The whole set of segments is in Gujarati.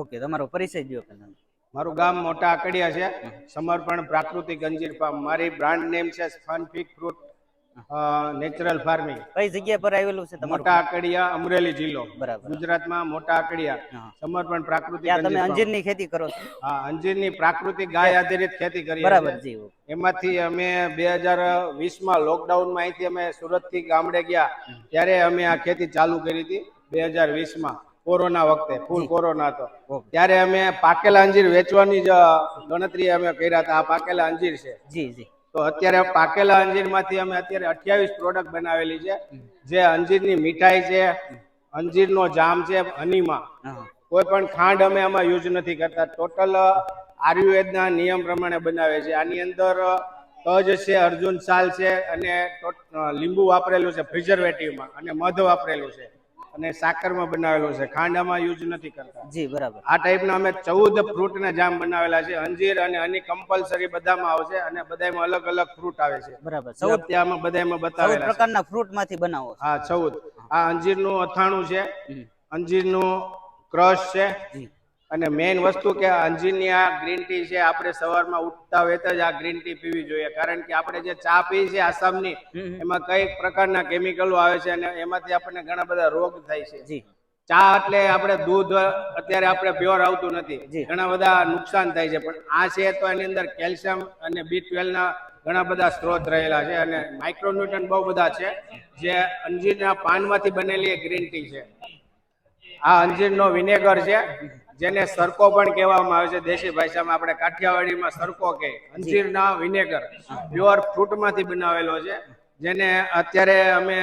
ઓકે તમારો પરિચય દો પહેલા. મારું ગામ મોટા આકડિયા છે. સમર્પણ પ્રાકૃતિક અંજીર ફાર્મ મારી બ્રાન્ડ નેમ છે ફનફિક ફ્રૂટ નેચરલ ફાર્મિંગ કઈ જગ્યા પર આવેલું છે તમારું? મોટા આકડિયા અમરેલી જિલ્લો. બરાબર. ગુજરાતમાં મોટા આકડિયા. સમર્પણ પ્રાકૃતિક તમે અંજીરની અંજીરની ખેતી કરો છો? હા અંજીરની પ્રાકૃતિક ગાય આધારિત ખેતી કરી બરાબર જી એમાંથી અમે બે હજાર વીસમાં લોકડાઉનમાં અહીંથી અમે સુરતથી ગામડે ગયા. ત્યારે અમે આ ખેતી ચાલુ કરી હતી બે હજાર વીસમાં. કોરોના વખતે ફૂલ કોરોના હતો. ત્યારે અમે પાકેલા અંજીર વેચવાની જ ગણતરી અમે કર્યા હતા. આ પાકેલા અંજીર છે. જી જી. તો અત્યારે પાકેલા અંજીરમાંથી અમે અત્યારે અઠ્યાવીસ પ્રોડક્ટ બનાવેલી છે. જે અંજીરની મીઠાઈ છે અંજીરનો જામ છે હનીમાં. કોઈ પણ ખાંડ અમે આમાં યુઝ નથી કરતા. ટોટલ આયુર્વેદના નિયમ પ્રમાણે બનાવે છે. આની અંદર તજ છે અર્જુન સાલ છે અને લીંબુ વાપરેલું છે પ્રિઝર્વેટિવમાં અને મધ વાપરેલું છે. અને સાકરમાં બનાવેલો છે. ખાંડામાં યુઝ નથી કરતા. જી બરાબર. આ ટાઈપના અમે ચૌદ ફ્રૂટના જામ બનાવેલા છે. અંજીર અને હની કમ્પલસરી બધામાં આવશે અને બધામાં અલગ અલગ ફ્રૂટ આવે છે. બરાબર. ચૌદ ત્યાંમાં બધામાં બતાવેલા પ્રકારના ફ્રૂટમાંથી બનાવો હા ચૌદ. આ અંજીરનું અથાણું છે. અંજીરનું ક્રશ છે. અને મેઇન વસ્તુ કે અંજીરની આ ગ્રીન ટી છે આપણે સવારમાં ઉઠતા વેત જ આ ગ્રીન ટી પીવી જોઈએ. કારણ કે આપણે જે ચા પીએ છીએ આસામની. એમાં કઈ પ્રકારના કેમિકલો આવે છે અને એમાંથી આપણને ઘણા બધા રોગ થાય છે. ચા એટલે આપણે દૂધ અત્યારે આપણે પ્યોર આવતું નથી. ઘણા બધા નુકસાન થાય છે. પણ આ છે તો એની અંદર કેલ્શિયમ અને બી ના ઘણા બધા સ્ત્રોત રહેલા છે અને માઇક્રોન્યુટ્રન બહુ બધા છે. જે અંજીરના પાનમાંથી બનેલી ગ્રીન ટી છે. આ અંજીરનો વિનેગર છે. જેને સરકો પણ કહેવામાં આવે છે દેશી ભાષામાં આપણે કાઠિયાવાડીમાં સરકો કહે અંજીરના વિનેગર પ્યોર ફ્રૂટમાંથી બનાવેલો છે. જેને અત્યારે અમે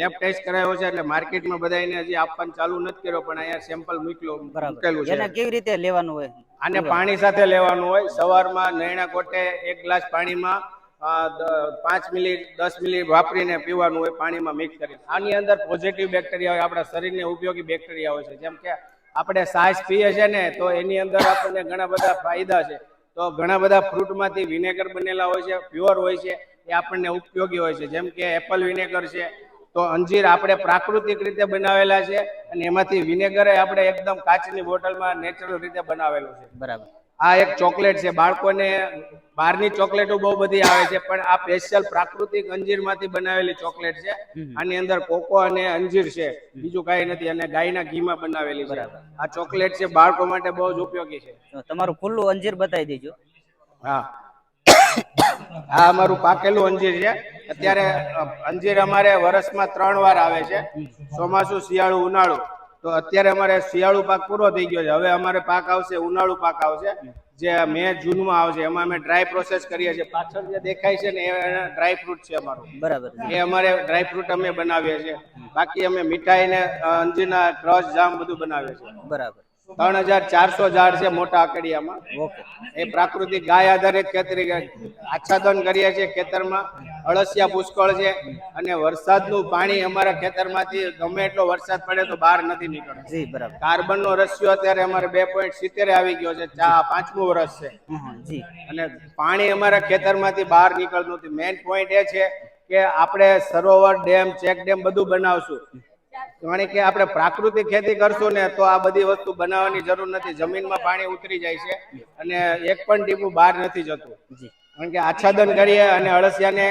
લેબ ટેસ્ટ કરાયો છે એટલે માર્કેટમાં બધાને હજી આપવાનું ચાલુ નથી કર્યો પણ અહીંયા સેમ્પલ મૂકેલું મૂકેલું છે. કેવી રીતે લેવાનું હોય? આને પાણી સાથે લેવાનું હોય. સવારમાં નૈણા કોટે એક ગ્લાસ પાણીમાં પાંચ મિનિટ દસ મિનિટ વાપરીને પીવાનું હોય પાણીમાં મિક્સ કરી આની અંદર પોઝિટિવ બેક્ટેરિયા હોય. આપણા શરીરને ઉપયોગી બેક્ટેરિયા હોય છે. જેમ કે આપણે સાસ પીએ છે ને, તો એની અંદર આપણને ઘણા બધા ફાયદા છે. તો ઘણા બધા ફ્રૂટમાંથી વિનેગર બનેલા હોય છે, પ્યોર હોય છે, એ આપણને ઉપયોગી હોય છે. જેમ કે એપલ વિનેગર છે, તો અંજીર આપણે પ્રાકૃતિક રીતે બનાવેલા છે, અને એમાંથી વિનેગર આપણે એકદમ કાચની બોટલમાં નેચરલ રીતે બનાવેલું છે. બરાબર. આ એક ચોકલેટ છે. બાળકોને બહારની ચોકલેટો બહુ બધી આવે છે પણ આ સ્પેશિયલ પ્રાકૃતિક અંજીરમાંથી બનાવેલી ચોકલેટ છે. આની અંદર કોકો અને અંજીર છે. બીજું કાંઈ નથી અને ગાયના ઘીમાં બનાવેલી છે. આ ચોકલેટ છે બાળકો માટે બહુ જ ઉપયોગી છે. તમારું ખુલ્લું અંજીર બતાવી દેજો. હા. આ અમારું પાકેલું અંજીર છે. અત્યારે અંજીર અમારે વર્ષમાં ત્રણ વાર આવે છે. ચોમાસું શિયાળું ઉનાળુ. તો અત્યારે અમારે શિયાળુ પાક પૂરો થઈ ગયો છે. હવે અમારે પાક આવશે ઉનાળુ પાક આવશે. જે મે જૂનમાં આવશે એમાં અમે ડ્રાય પ્રોસેસ કરીએ છીએ. પાછળ જે દેખાય છે ને એ ડ્રાય ફ્રૂટ છે અમારું. બરાબર. એ અમારે ડ્રાય ફ્રૂટ અમે બનાવીએ છીએ. બાકી અમે મીઠાઈ ને અંજીના અંજીરના જામ બધું બનાવીએ છીએ. બરાબર. ત્રણ હજાર ચારસો ઝાડ છે મોટા આકડિયામાં એ પ્રાકૃતિક ગાય આધારિત ખેતરી આચ્છાદન કરીએ છીએ ખેતરમાં. અળસિયા પુષ્કળ છે અને વરસાદનું પાણી અમારા ખેતરમાંથી ગમે એટલો વરસાદ પડે તો બહાર નથી નીકળતો. જી બરાબર. કાર્બનનો રસ્યો અત્યારે અમારે બે પોઈન્ટ સિત્તેર આવી ગયો છે. ચા પાંચમું વર્ષ છે. જી. અને પાણી અમારા ખેતરમાંથી બહાર નીકળતું નથી. મેઇન પોઈન્ટ એ છે કે આપણે સરોવર ડેમ ચેક ડેમ બધું બનાવશું. કારણ કે આપણે પ્રાકૃતિક ખેતી કરશું ને તો આ બધી વસ્તુ બનાવવાની જરૂર નથી. જમીનમાં પાણી ઉતરી જાય છે અને એક પણ ટીપું બહાર નથી જતું. કારણ કે આચ્છાદન કરીએ અને અળસિયાને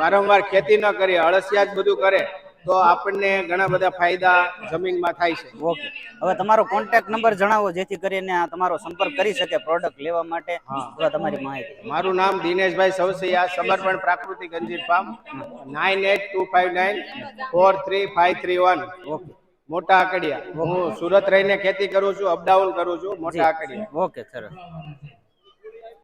વારંવાર ખેતી ન કરીએ અળસિયા જ બધું કરે. તો આપણને ઘણા બધા ફાયદા જમીનમાં થાય છે. ઓકે. હવે તમારો કોન્ટેક્ટ નંબર જણાવો જેથી કરીને આ તમારો સંપર્ક કરી શકે પ્રોડક્ટ લેવા માટે. અથવા તમારી માહિતી. મારું નામ દિનેશભાઈ સવસૈયા સમર્પણ પ્રાકૃતિક અંજીર farm nine eight two five nine four three five three one okay. મોટા આકડિયા હું સુરત રહીને ખેતી કરું છું અપડાઉન કરું છું મોટા આકડિયા ઓકે સરસ.